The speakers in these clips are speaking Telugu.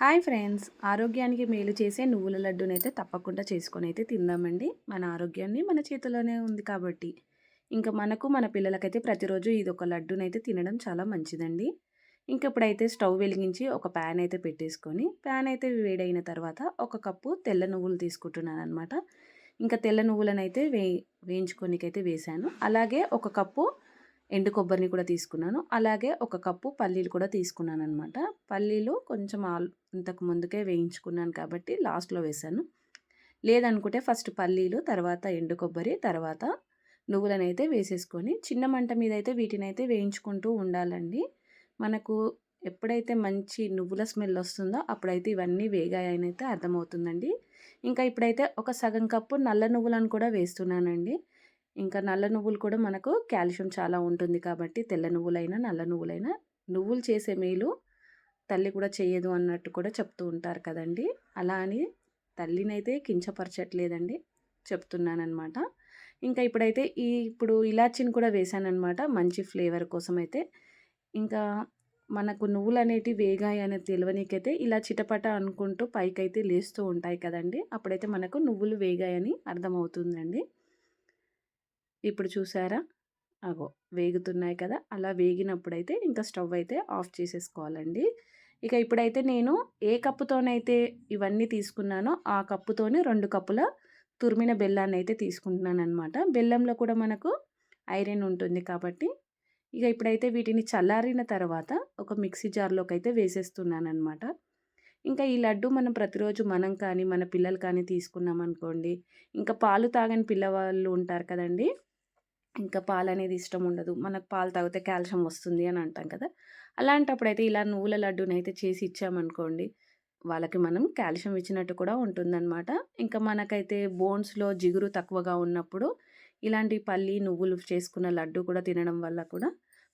Hi friends. ఆరోగ్యానికి మేలు చేసే నువ్వుల లడ్డూనైతే తప్పకుండా చేసుకొని అయితే తిందామండి. మన ఆరోగ్యాన్ని మన చేతిలోనే ఉంది కాబట్టి. ఇంకా మనకు మన పిల్లలకైతే ప్రతిరోజు ఇది ఒక లడ్డూనైతే తినడం చాలా మంచిదండి. ఇంక ఇప్పుడైతే స్టవ్ వెలిగించి ఒక ప్యాన్ అయితే పెట్టేసుకొని ప్యాన్ అయితే వేడైన తర్వాత ఒక కప్పు తెల్ల నువ్వులు తీసుకుంటున్నాను అనమాట ఇంకా తెల్ల నువ్వులను అయితే వే వేయించుకోనికైతే వేశాను అలాగే ఒక కప్పు ఎండు కొబ్బరిని కూడా తీసుకున్నాను. అలాగే ఒక కప్పు పల్లీలు కూడా తీసుకున్నాను అనమాట పల్లీలు కొంచెం ఆల్ ఇంతకు ముందుకే వేయించుకున్నాను కాబట్టి లాస్ట్లో వేసాను. లేదనుకుంటే ఫస్ట్ పల్లీలు తర్వాత ఎండు కొబ్బరి తర్వాత నువ్వులనైతే వేసేసుకొని చిన్న మంట మీద అయితే వీటిని అయితే వేయించుకుంటూ ఉండాలండి. మనకు ఎప్పుడైతే మంచి నువ్వుల స్మెల్ వస్తుందో అప్పుడైతే ఇవన్నీ వేగాయని అయితే అర్థమవుతుందండి. ఇంకా ఇప్పుడైతే ఒక సగం కప్పు నల్ల నువ్వులను కూడా వేస్తున్నానండి. ఇంకా నల్ల నువ్వులు కూడా మనకు కాల్షియం చాలా ఉంటుంది కాబట్టి తెల్ల నువ్వులైనా నల్ల నువ్వులైనా నువ్వులు చేసే మేలు తల్లి కూడా చేయదు అన్నట్టు కూడా చెప్తూ ఉంటారు కదండి. అలా అని తల్లినైతే కించపరచట్లేదండి చెప్తున్నానమాట ఇంకా ఇప్పుడైతే ఈ ఇప్పుడు ఇలాచిని కూడా వేశానమాట మంచి ఫ్లేవర్ కోసం అయితే ఇంకా మనకు నువ్వులు అనేటివి వేగాయి అనేది తెలియనికైతే ఇలా చిటపట అనుకుంటూ పైకైతే లేస్తూ ఉంటాయి కదండి. అప్పుడైతే మనకు నువ్వులు వేగాయని అర్థమవుతుందండి. ఇప్పుడు చూసారా? అగో! వేగుతున్నాయి కదా! అలా వేగినప్పుడైతే ఇంకా స్టవ్ అయితే ఆఫ్ చేసేసుకోవాలండి. ఇక ఇప్పుడైతే నేను ఏ కప్పుతోనైతే ఇవన్నీ తీసుకున్నానో ఆ కప్పుతోనే రెండు కప్పుల తురిమిన బెల్లాన్ని అయితే తీసుకుంటున్నాను అనమాట బెల్లంలో కూడా మనకు ఐరన్ ఉంటుంది కాబట్టి ఇక ఇప్పుడైతే వీటిని చల్లారిన తర్వాత ఒక మిక్సీ జార్లోకి అయితే వేసేస్తున్నాను అనమాట ఇంకా ఈ లడ్డు మనం ప్రతిరోజు మనం కానీ మన పిల్లలు కానీ తీసుకున్నాం అనుకోండి ఇంకా పాలు తాగని పిల్లవాళ్ళు ఉంటారు కదండి ఇంకా పాలు అనేది ఇష్టం ఉండదు. మనకు పాలు తాగితే కాల్షియం వస్తుంది అని అంటాం కదా! అలాంటప్పుడు అయితే ఇలా నువ్వుల లడ్డూని అయితే చేసి ఇచ్చామనుకోండి వాళ్ళకి మనం కాల్షియం ఇచ్చినట్టు కూడా ఉంటుందన్నమాట. ఇంకా మనకైతే బోన్స్లో జిగురు తక్కువగా ఉన్నప్పుడు ఇలాంటి పల్లి నువ్వులు చేసుకున్న లడ్డు కూడా తినడం వల్ల కూడా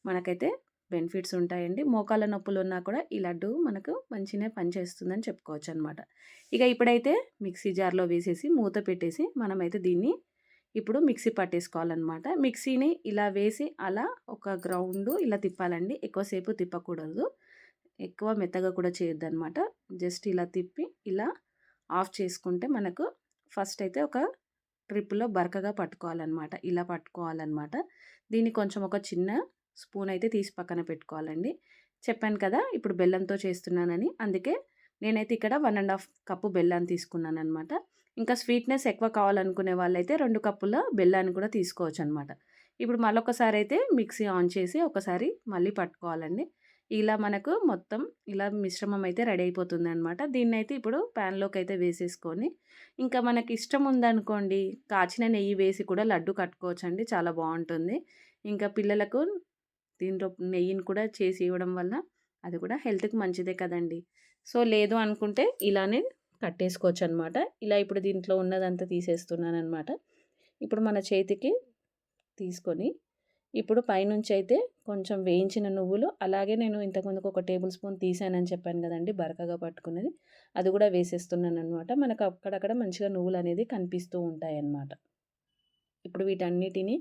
మనకైతే బెనిఫిట్స్ ఉంటాయండి. మోకాల నొప్పులు ఉన్నా కూడా ఈ లడ్డు మనకు మంచిగా పనిచేస్తుందని చెప్పుకోవచ్చు అనమాట ఇక ఇప్పుడైతే మిక్సీ జార్లో వేసేసి మూత పెట్టేసి మనమైతే దీన్ని ఇప్పుడు మిక్సీ పట్టేసుకోవాలన్నమాట. మిక్సీని ఇలా వేసి అలా ఒక గ్రౌండ్ ఇలా తిప్పాలండి. ఎక్కువసేపు తిప్పకూడదు. ఎక్కువ మెత్తగా కూడా చేయొద్దు అనమాట జస్ట్ ఇలా తిప్పి ఇలా ఆఫ్ చేసుకుంటే మనకు ఫస్ట్ అయితే ఒక ట్రిప్లో బరకగా పట్టుకోవాలన్నమాట. ఇలా పట్టుకోవాలన్నమాట. దీన్ని కొంచెం ఒక చిన్న స్పూన్ అయితే తీసి పక్కన పెట్టుకోవాలండి. చెప్పాను కదా ఇప్పుడు బెల్లంతో చేస్తున్నానని. అందుకే నేనైతే ఇక్కడ వన్ అండ్ హాఫ్ కప్పు బెల్లాన్ని తీసుకున్నాను అనమాట ఇంకా స్వీట్నెస్ ఎక్కువ కావాలనుకునే వాళ్ళైతే రెండు కప్పుల బెల్లాన్ని కూడా తీసుకోవచ్చు అనమాట ఇప్పుడు మళ్ళొకసారి అయితే మిక్సీ ఆన్ చేసి ఒకసారి మళ్ళీ పట్టుకోవాలండి. ఇలా మనకు మొత్తం ఇలా మిశ్రమం అయితే రెడీ అయిపోతుంది అనమాట దీన్ని అయితే ఇప్పుడు ప్యాన్లోకి అయితే వేసేసుకొని ఇంకా మనకి ఇష్టం ఉందనుకోండి కాచిన నెయ్యి వేసి కూడా లడ్డు కట్టుకోవచ్చండి చాలా బాగుంటుంది. ఇంకా పిల్లలకు దీంట్లో నెయ్యిని కూడా చేసి ఇవ్వడం వల్ల అది కూడా హెల్త్కి మంచిదే కదండి. సో లేదు అనుకుంటే ఇలానే కట్టేసుకోవచ్చు అనమాట ఇలా ఇప్పుడు దీంట్లో ఉన్నదంతా తీసేస్తున్నాను అనమాట ఇప్పుడు మన చేతికి తీసుకొని ఇప్పుడు పైనుంచి అయితే కొంచెం వేయించిన నువ్వులు అలాగే నేను ఇంతకుముందుకు ఒక టేబుల్ స్పూన్ తీసానని చెప్పాను కదండి బరకగా పట్టుకున్నది. అది కూడా వేసేస్తున్నాను అనమాట మనకు అక్కడక్కడ మంచిగా నువ్వులు అనేది కనిపిస్తూ ఉంటాయి అన్నమాట ఇప్పుడు వీటన్నిటిని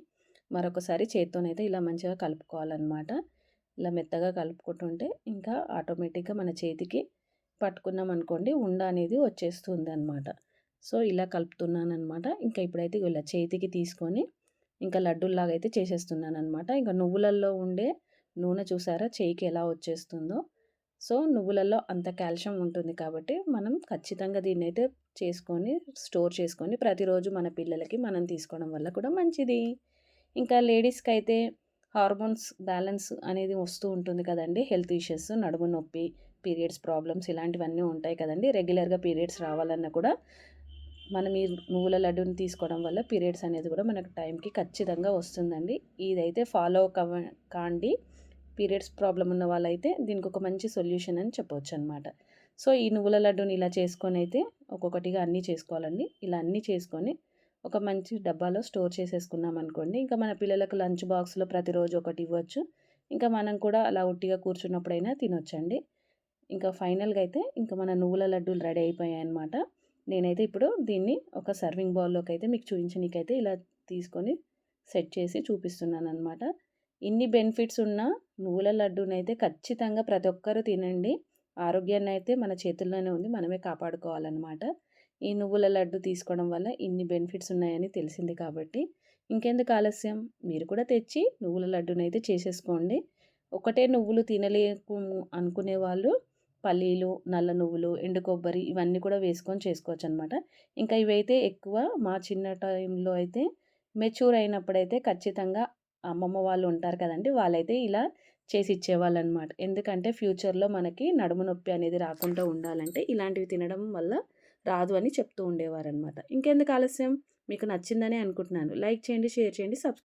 మరొకసారి చేత్తోనైతే ఇలా మంచిగా కలుపుకోవాలన్నమాట ఇలా మెత్తగా కలుపుకుంటుంటే ఇంకా ఆటోమేటిక్గా మన చేతికి పట్టుకున్నాం అనుకోండి ఉండ అనేది వచ్చేస్తుంది అనమాట సో ఇలా కలుపుతున్నాను అనమాట ఇంకా ఇప్పుడైతే ఇలా చేతికి తీసుకొని ఇంకా లడ్డూల్లాగా అయితే చేసేస్తున్నాను అనమాట ఇంకా నువ్వులలో ఉండే నూనె చూసారా? చేయికి ఎలా వచ్చేస్తుందో. సో నువ్వులలో అంత కాల్షియం ఉంటుంది కాబట్టి మనం ఖచ్చితంగా దీన్ని అయితే చేసుకొని స్టోర్ చేసుకొని ప్రతిరోజు మన పిల్లలకి మనం తీసుకోవడం వల్ల కూడా మంచిది. ఇంకా లేడీస్కి అయితే హార్మోన్స్ బ్యాలెన్స్ అనేది వస్తూ ఉంటుంది కదండి. హెల్త్ ఇష్యూస్ నడుము నొప్పి పీరియడ్స్ ప్రాబ్లమ్స్ ఇలాంటివన్నీ ఉంటాయి కదండి. రెగ్యులర్గా పీరియడ్స్ రావాలన్నా కూడా మనం ఈ నువ్వుల లడ్డుని తీసుకోవడం వల్ల పీరియడ్స్ అనేది కూడా మనకు టైంకి ఖచ్చితంగా వస్తుందండి. ఇదైతే ఫాలో కవ కాండి. పీరియడ్స్ ప్రాబ్లం ఉన్న వాళ్ళైతే దీనికి ఒక మంచి సొల్యూషన్ అని చెప్పవచ్చు అనమాట సో ఈ నువ్వుల లడ్డుని ఇలా చేసుకొని అయితే ఒక్కొక్కటిగా అన్నీ చేసుకోవాలండి. ఇలా అన్నీ చేసుకొని ఒక మంచి డబ్బాలో స్టోర్ చేసేసుకున్నాం అనుకోండి. ఇంకా మన పిల్లలకు లంచ్ బాక్స్లో ప్రతిరోజు ఒకటి ఇవ్వచ్చు. ఇంకా మనం కూడా అలా ఉట్టిగా కూర్చున్నప్పుడైనా తినొచ్చండి. ఇంకా ఫైనల్గా అయితే ఇంకా మన నువ్వుల లడ్డూలు రెడీ అయిపోయాయి అనమాట నేనైతే ఇప్పుడు దీన్ని ఒక సర్వింగ్ బౌల్లోకి అయితే మీకు చూపించనీకైతే ఇలా తీసుకొని సెట్ చేసి చూపిస్తున్నాను అనమాట ఇన్ని బెనిఫిట్స్ ఉన్న నువ్వుల లడ్డూనైతే ఖచ్చితంగా ప్రతి ఒక్కరూ తినండి. ఆరోగ్యాన్ని అయితే మన చేతుల్లోనే ఉంది. మనమే కాపాడుకోవాలన్నమాట. ఈ నువ్వుల లడ్డు తీసుకోవడం వల్ల ఇన్ని బెనిఫిట్స్ ఉన్నాయని తెలిసింది కాబట్టి ఇంకెందుకు ఆలస్యం? మీరు కూడా తెచ్చి నువ్వుల లడ్డునైతే చేసేసుకోండి. ఒకటే నువ్వులు తినలేకు అనుకునే వాళ్ళు పల్లీలు నల్ల నువ్వులు ఎండు కొబ్బరి ఇవన్నీ కూడా వేసుకొని చేసుకోవచ్చు అనమాట ఇంకా ఇవైతే ఎక్కువ మా చిన్న టైంలో అయితే మెచ్యూర్ అయినప్పుడైతే ఖచ్చితంగా అమ్మమ్మ వాళ్ళు ఉంటారు కదండి వాళ్ళైతే ఇలా చేసి ఇచ్చేవాళ్ళు అనమాట ఎందుకంటే ఫ్యూచర్లో మనకి నడుము నొప్పి అనేది రాకుండా ఉండాలంటే ఇలాంటివి తినడం వల్ల రాదు అని చెప్తూ ఉండేవారు అనమాట ఇంకెందుకు ఆలస్యం? మీకు నచ్చిందని అనుకుంటున్నాను. లైక్ చేయండి షేర్ చేయండి సబ్స్క్రైబ్